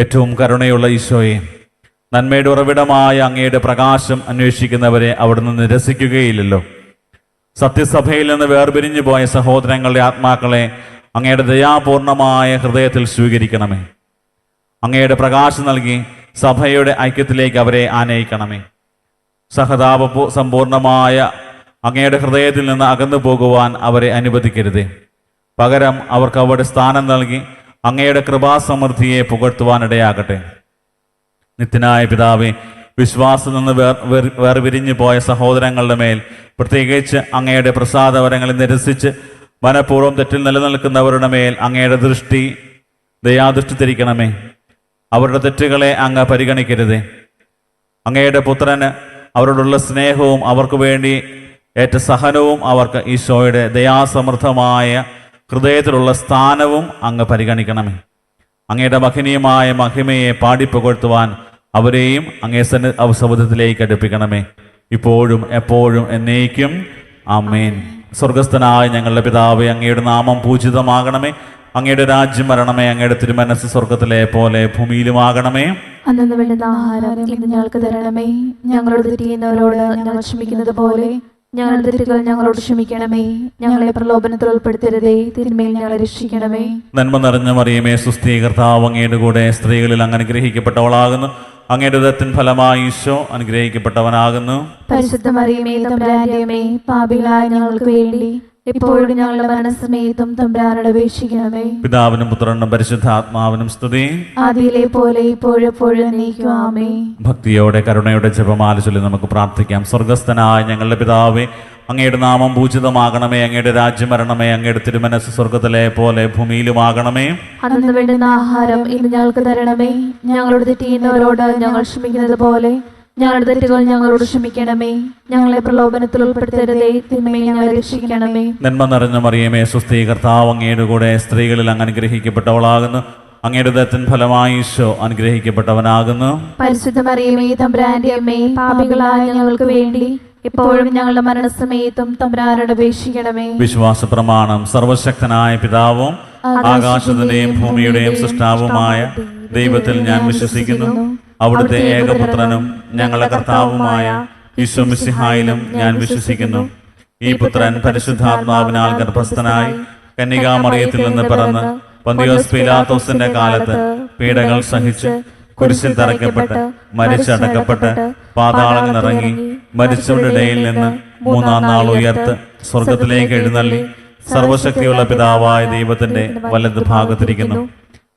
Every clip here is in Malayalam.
ഏറ്റവും കരുണയുള്ള ഈശോയെ നന്മയുടെ ഉറവിടമായ അങ്ങയുടെ പ്രകാശം അന്വേഷിക്കുന്നവരെ അവിടുന്ന് നിരസിക്കുകയില്ലല്ലോ. സത്യസഭയിൽ നിന്ന് വേർപിരിഞ്ഞു പോയ സഹോദരങ്ങളുടെ ആത്മാക്കളെ അങ്ങയുടെ ദയാപൂർണമായ ഹൃദയത്തിൽ സ്വീകരിക്കണമേ. അങ്ങയുടെ പ്രകാശം നൽകി സഭയുടെ ഐക്യത്തിലേക്ക് അവരെ ആനയിക്കണമേ. സഹതാപ സമ്പൂർണമായ അങ്ങയുടെ ഹൃദയത്തിൽ നിന്ന് അകന്നു പോകുവാൻ അവരെ അനുവദിക്കരുതേ. പകരം അവർക്ക് അവിടെ സ്ഥാനം നൽകി അങ്ങയുടെ കൃപാസമൃദ്ധിയെ പുകഴ്ത്തുവാനിടയാകട്ടെ. നിത്യനായ പിതാവേ വിശ്വാസം നിന്ന് വേർ പോയ സഹോദരങ്ങളുടെ മേൽ പ്രത്യേകിച്ച് അങ്ങയുടെ പ്രസാദവരങ്ങളെ നിരസിച്ച് മനഃപൂർവം തെറ്റിൽ നിലനിൽക്കുന്നവരുടെ മേൽ അങ്ങയുടെ ദൃഷ്ടി ദയാദൃഷ്ടി തിരിക്കണമേ അവരുടെ തെറ്റുകളെ അങ്ങ് പരിഗണിക്കരുതേ. അങ്ങയുടെ പുത്രന് അവരോടുള്ള സ്നേഹവും അവർക്ക് വേണ്ടി ഏറ്റ സഹനവും അവർക്ക് ഈശോയുടെ ദയാസമൃദ്ധമായ ഹൃദയത്തിലുള്ള സ്ഥാനവും അങ്ങ് പരിഗണിക്കണമേ. അങ്ങയുടെ മഹനീയമായ മഹിമയെ പാടിപ്പുകഴ്ത്തുവാൻ അവരെയും അങ്ങേ സന്ന അവസബോധത്തിലേക്ക് അടുപ്പിക്കണമേ. ഇപ്പോഴും എപ്പോഴും എന്നേക്കും. ആമേൻ. സ്വർഗസ്ഥനായ ഞങ്ങളുടെ പിതാവ് അങ്ങയുടെ നാമം പൂജിതമാകണമേ. അങ്ങയുടെ രാജ്യം വരണമേ. അങ്ങയുടെ തിരുമനസ് സ്വർഗത്തിലെ പോലെ ഭൂമിയിലുമാകണമേ. അന്നു വേണ്ടുന്ന ആഹാരം ഞങ്ങൾക്ക് തരണമേ. ഞങ്ങളോട് തിരിയുന്നവരോട് ഞങ്ങൾ ക്ഷമിക്കുന്നത് പോലെ ഞങ്ങളുടെ തെറ്റുകൾ ഞങ്ങളോട് ക്ഷമിക്കണമേ. ഞങ്ങളെ പ്രലോഭനത്തിൽ ഉൾപ്പെടുത്തരുതേ. തിന്മയിൽ ഞങ്ങളെ രക്ഷിക്കണമേ. നന്മ നിറഞ്ഞ മറിയമേ സുസ്ഥീ കർത്താവ് അങ്ങയുടെ കൂടെ സ്ത്രീകളിൽ അങ്ങ് അനുഗ്രഹിക്കപ്പെട്ടവളാകുന്നു. അങ്ങയുടെ ഉദത്തിൻ ഫലമായി ഈശോ അനുഗ്രഹിക്കപ്പെട്ടവനാകുന്നു. പരിശുദ്ധ മറിയമേ തമ്പുരാന്റെയമേ പാപികളായ ഞങ്ങൾക്ക് വേണ്ടി ഇപ്പോഴും ഞങ്ങളുടെ മനസ്സമേതും തമ്പുരാനോട് അപേക്ഷിക്കണമേ. പിതാവിനും പുത്രനും പരിശുദ്ധാത്മാവിനും സ്തുതി. അതിലെ പോലെ ഇപ്പോഴെപ്പോഴും നീക്കുവാമേ ഭക്തിയോടെ കരുണയുടെ ജപമാല ചൊല്ലി നമുക്ക് പ്രാർത്ഥിക്കാം. സ്വർഗസ്ഥനായ ഞങ്ങളുടെ പിതാവേ അങ്ങയുടെ നാമം പൂജിതമാകണമേ അങ്ങയുടെ രാജ്യം വരണമേ അങ്ങയുടെ തിരുമനസ് സ്വർഗത്തിലെ പോലെ ഭൂമിയിലുമാകണമേ. അന്ന് വേണ്ടുന്ന ആഹാരം ഇന്ന് ഞങ്ങൾക്ക് തരണമേ. ഞങ്ങളോട് തെറ്റിയുന്നവരോട് ഞങ്ങൾ ക്ഷമിക്കുന്നത് പോലെ ഞങ്ങളുടെ തെറ്റുകൾ ഞങ്ങളോട് ക്ഷമിക്കണമേ. ഞങ്ങളെ പ്രലോഭനത്തിൽ ഉൾപ്പെടുത്തരുതേ. തിന്മയിൽ ഞങ്ങളെ രക്ഷിക്കണമേ. നന്മ നിറഞ്ഞ മറിയമേ സുസ്ഥീ കർത്താവ് അങ്ങയുടെ കൂടെ സ്ത്രീകളിൽ അങ്ങ് അനുഗ്രഹിക്കപ്പെട്ടവളാകുന്നു. അങ്ങയുടെ ദത്തൻ ഫലമായി ഈശോ അനുഗ്രഹിക്കപ്പെട്ടവനാകുന്നു. പരിശുദ്ധ മറിയമേ തമ്പ്രാന്റെ അമ്മേ പാപികളായ ഞങ്ങൾക്ക് വേണ്ടി ഇപ്പോഴും ഞങ്ങളുടെ മരണസമയത്തും തമ്പ്രാനോട് അപേക്ഷിക്കണമേ. വിശ്വാസ പ്രമാണം സർവശക്തനായ പിതാവും ആകാശത്തിന്റെയും ഭൂമിയുടെയും സൃഷ്ടാവുമായ ദൈവത്തിൽ ഞാൻ വിശ്വസിക്കുന്നു. അവിടുത്തെ ഏകപുത്രനും ഞങ്ങളുടെ കർത്താവുമായ ഈശോ മിശിഹായിലും ഞാൻ വിശ്വസിക്കുന്നു. ഈ പുത്രൻ പരിശുദ്ധാത്മാവിനാൽ ഗർഭസ്ഥനായി കന്യകാമറിയത്തിൽ നിന്ന് പിറന്ന് പന്തിയോസ് പിലാത്തോസിന്റെ കാലത്ത് പീഡകൾ സഹിച്ച് കുരിശിൽ തറയ്ക്കപ്പെട്ട് മരിച്ചടക്കപ്പെട്ട് പാതാളങ്ങൾ ഇറങ്ങി മരിച്ചവരുടെ ഇടയിൽ നിന്ന് മൂന്നാം നാൾ ഉയർത്ത് സ്വർഗത്തിലേക്ക് എഴുന്നള്ളി സർവശക്തിയുള്ള പിതാവായ ദൈവത്തിന്റെ വലത് ഭാഗത്തിരിക്കുന്നു.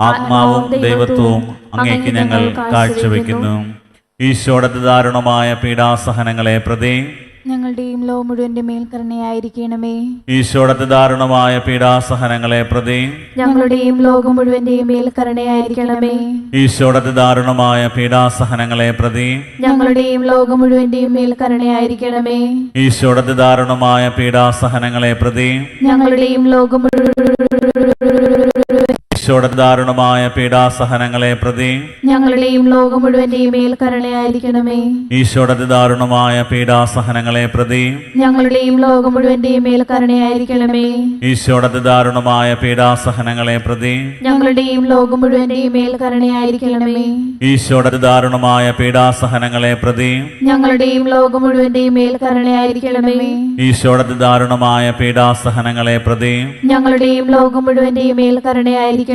ആത്മാവും ദൈവത്വവും അങ്ങേക്ക് ഞങ്ങൾ കാഴ്ചവെക്കുന്നു. ഈശോയുടെ ദാരുണമായ പീഡാസഹനങ്ങളെ പ്രതി. ഞങ്ങളുടെയും ലോ മുഴുവന്റെ മേൽക്കരണയായിരിക്കണമേ ഈശോടത്തെ ദാരുണമായ പീഡാസഹനങ്ങളെ പ്രതി. ഞങ്ങളുടെയും ലോകം മുഴുവന്റെയും മേൽക്കരണയായിരിക്കണമേ ഈശോടത്തെ ദാരുണമായ പീഡാസഹനങ്ങളെ പ്രതി. ഞങ്ങളുടെയും ലോകം മുഴുവന്റെയും മേൽക്കരണയായിരിക്കണമേ ഈശോടത്തെ ദാരുണമായ പീഡാസഹനങ്ങളെ പ്രതി. ഞങ്ങളുടെയും ലോകം ഈശോയുടെ ദാരുണമായ പീഡാസഹനങ്ങളെ പ്രതി ഞങ്ങളുടെയും ലോകം മുഴുവന്റെയും മേൽ കരുണയായിരിക്കണമേ. ഈശോയുടെ ദാരുണമായ പീഡാസഹനങ്ങളെ പ്രതി ഞങ്ങളുടെയും ലോകം മുഴുവന്റെയും മേൽ കരുണയായിരിക്കണമേ. ഈശോയുടെ ദാരുണമായ പീഡാസഹനങ്ങളെ പ്രതി ഞങ്ങളുടെയും ലോകം മുഴുവന്റെയും മേൽ കരുണയായിരിക്കണമേ. ഈശോയുടെ ദാരുണമായ പീഡാസഹനങ്ങളെ പ്രതി ഞങ്ങളുടെയും ലോകം മുഴുവന്റെയും മേൽ കരുണയായിരിക്കണമേ. ഈശോയുടെ ദാരുണമായ പീഡാസഹനങ്ങളെ പ്രതി ഞങ്ങളുടെയും ലോകം മുഴുവന്റെയും മേൽ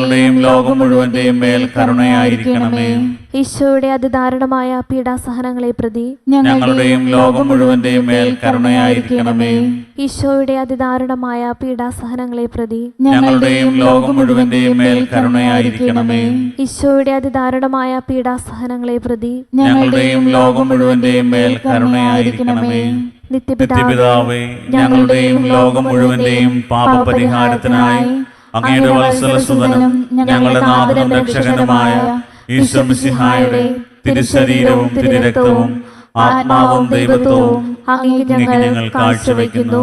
ഞങ്ങളുടെയും ലോകം മുഴുവന്റെയും മേൽ കരുണയായിരിക്കണമേ. ഈശോയുടെ അതിദാരുണമായ പീഡാസഹനങ്ങളെ പ്രതി ഞങ്ങളുടെയും ലോകം മുഴുവന്റെയും മേൽ കരുണയായിരിക്കണമേ. ഈശോയുടെ അതിദാരുണമായ പീഡാസഹനങ്ങളെ പ്രതി ഞങ്ങളുടെയും ലോകം മുഴുവന്റെയും മേൽ കരുണയായിരിക്കണമേ. ഈശോയുടെ അതിദാരുണമായ പീഡാസഹനങ്ങളെ പ്രതി ഞങ്ങളുടെയും ലോകം മുഴുവന്റെയും മേൽ കരുണയായിരിക്കണമേ. നിത്യപിതാവേ ഞങ്ങളുടെയും ലോകം മുഴുവന്റെയും പാപപരിഹാരത്തിനായി അങ്ങയുടെ വത്സലസുതനും ഞങ്ങളുടെ നാഥനും രക്ഷകനുമായ ഈശ്വമിസിഹായുടെ തിരുശരീരവും തിരുരക്തവും ആത്മാവും ദൈവത്വവും അങ്ങേക്ക് ഞങ്ങൾ കാഴ്ചവെക്കുന്നു.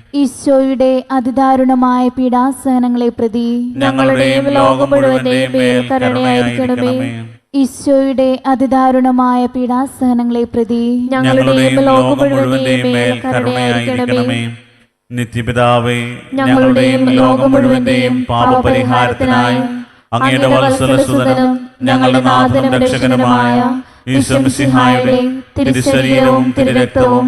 ഈശോയുടെ അതിദാരുണമായ പീഡാസഹനങ്ങളെ പ്രതി ഞങ്ങളുടെയും ലോകം മുഴുവന്റെയും മേൽ കരുണയായിരിക്കണമേ. ഈശോയുടെ അതിദാരുണമായ പീഡാസഹനങ്ങളെ പ്രതി ഞങ്ങളുടെയും ലോകം മുഴുവന്റെയും മേൽ കരുണയായിരിക്കണമേ. നിത്യപിതാവേ ഞങ്ങളുടെയും ലോകം മുഴുവന്റെയും പാപപരിഹാരത്തിനായി അങ്ങയുടെ വത്സലസുതനും ഞങ്ങളുടെ നാഥനും രക്ഷകനുമായ ഈശ്വമിസിഹായുടെ തിരുശരീരവും തിരുരക്തവും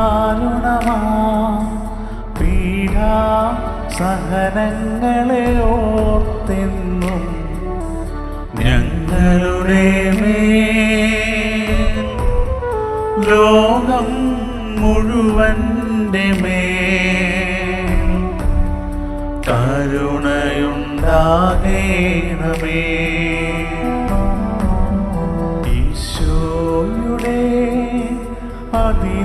അതിദാരുണമാ പീഡാ സഹനങ്ങളെ ഓർത്തെന്നും ഞങ്ങളുടെ മേൽ ലോകം മുഴുവന്റെ മേൽ കരുണയുണ്ടാകേണമേ. ഈശോയുടെ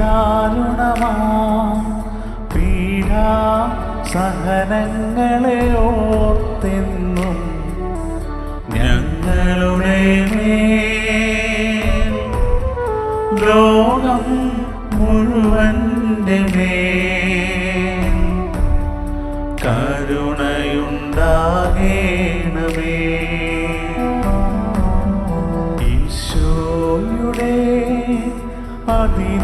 അതിദാരുണമാ സഹനങ്ങളെ ഓർത്തെന്നും ഞങ്ങളുടെ ലോകം മുഴുവന്റെ മേ കരുണയുണ്ടാകേണമേ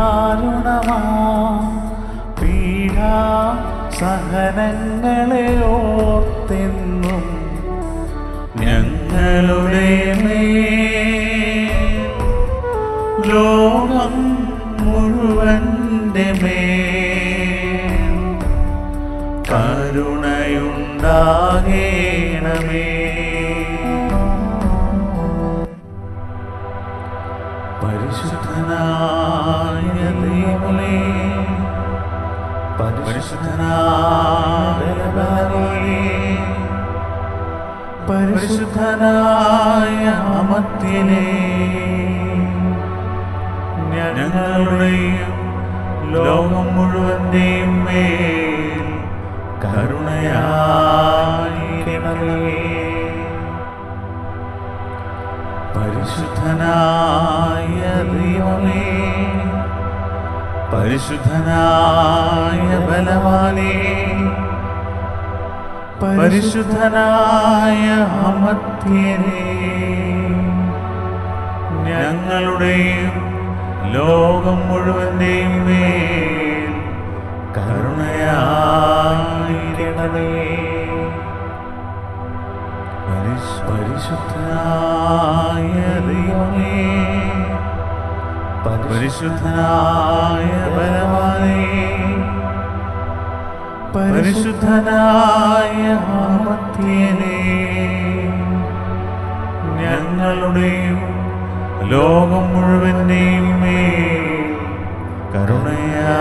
അതിദാരുണമാ പീഡാ സഹനങ്ങളെ ഓർത്തെന്നും ഞങ്ങളുടെ ലോകം മുഴുവന്റെ മേ കരുണയുണ്ടാകേണമേ പരിശുദ്ധനായ അമത്തിനെ ഞങ്ങളുടെയും ലോകം മുഴുവന്റെയും മേൽ കരുണയായിരിക്കണമേ പരിശുദ്ധനായ പരിശുദ്ധനായ ബലവാനേ പരിശുദ്ധനായ അമത്യനേ ഞങ്ങളുടെയും ലോകം മുഴുവന്റെയും മേൽ കരുണയായിരണമേ പരിശ്- പരിശുദ്ധനായ ദൈവമേ പരിശുദ്ധനായ പരമാനേ പരിശുദ്ധനായ ഞങ്ങളുടെയും ലോകം മുഴുവന്റെയും കരുണയായിരിക്കണമേ.